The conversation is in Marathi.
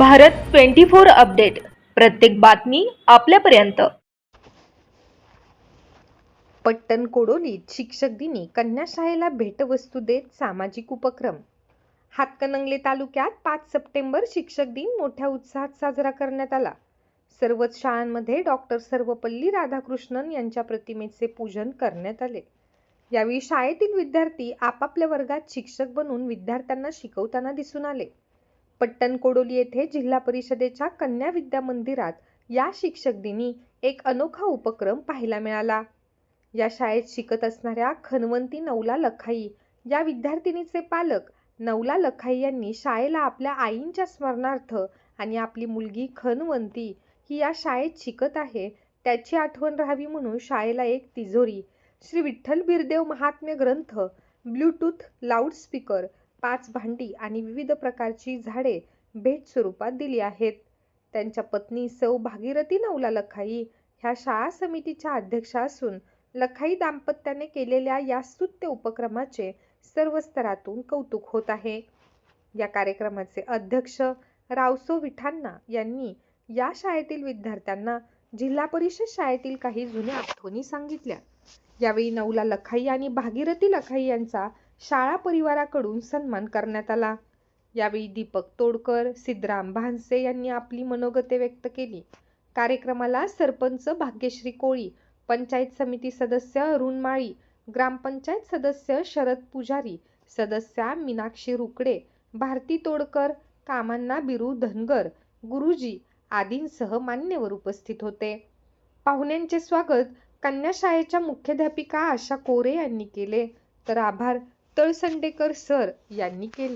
Bharat twenty four update. प्रत्येक बातमी आपल्यापर्यंत. पट्टण कोडोलीत शिक्षक दिनी कन्याशाळेला भेटवस्तू देत सामाजिक उपक्रम. हातकणंगले तालुक्यात पाच सप्टेंबर शिक्षक दिन मोठ्या उत्साहात साजरा करण्यात आला. सर्वच शाळांमध्ये डॉक्टर सर्वपल्ली राधाकृष्णन यांच्या प्रतिमेचे पूजन करण्यात आले. यावेळी शाळेतील विद्यार्थी आपापल्या वर्गात शिक्षक बनून विद्यार्थ्यांना शिकवताना दिसून आले. पट्टणकोडोली येथे जिल्हा परिषदेच्या कन्या विद्या मंदिरात या शिक्षक दिनी एक अनोखा उपक्रम पाहायला मिळाला. या शाळेत शिकत असणाऱ्या खनवंती नवला लखाई या विद्यार्थिनीचे पालक नवला लखाई यांनी शाळेला आपल्या आईंच्या स्मरणार्थ आणि आपली मुलगी खनवंती ही या शाळेत शिकत आहे त्याची आठवण राहावी म्हणून शाळेला एक तिजोरी श्री विठ्ठल बिरदेव महात्म्य ग्रंथ ब्लूटूथ लाऊडस्पीकर पाच भांडी आणि विविध प्रकारची झाडे भेट स्वरूपात दिली आहेत. त्यांच्या पत्नी सौ भागीरथी नवला लखाई ह्या शाळा समितीच्या अध्यक्षा असून लखाई दाम्पत्याने केलेल्या या स्तुत्य उपक्रमाचे सर्व स्तरातून कौतुक होत आहे. या कार्यक्रमाचे अध्यक्ष रावसो विठांना यांनी या शाळेतील विद्यार्थ्यांना जिल्हा परिषद शाळेतील काही जुन्या आठवणी सांगितल्या. यावेळी नवला लखाई आणि भागीरथी लखाई यांचा शाळा परिवाराकडून सन्मान करण्यात आला. यावेळी दीपक तोडकर सिद्धराम भानसे यांनी आपली मनोगते व्यक्त केली. कार्यक्रमाला सरपंच भाग्यश्री कोळी पंचायत समिती सदस्य अरुण माळी ग्रामपंचायत सदस्य शरद पुजारी सदस्या मीनाक्षी रुकडे भारती तोडकर कामांना बिरू धनगर गुरुजी आदींसह मान्यवर उपस्थित होते. पाहुण्यांचे स्वागत कन्या शाळेच्या मुख्याध्यापिका आशा कोरे यांनी केले. तर आभार. संडेकर सर यांनी केले.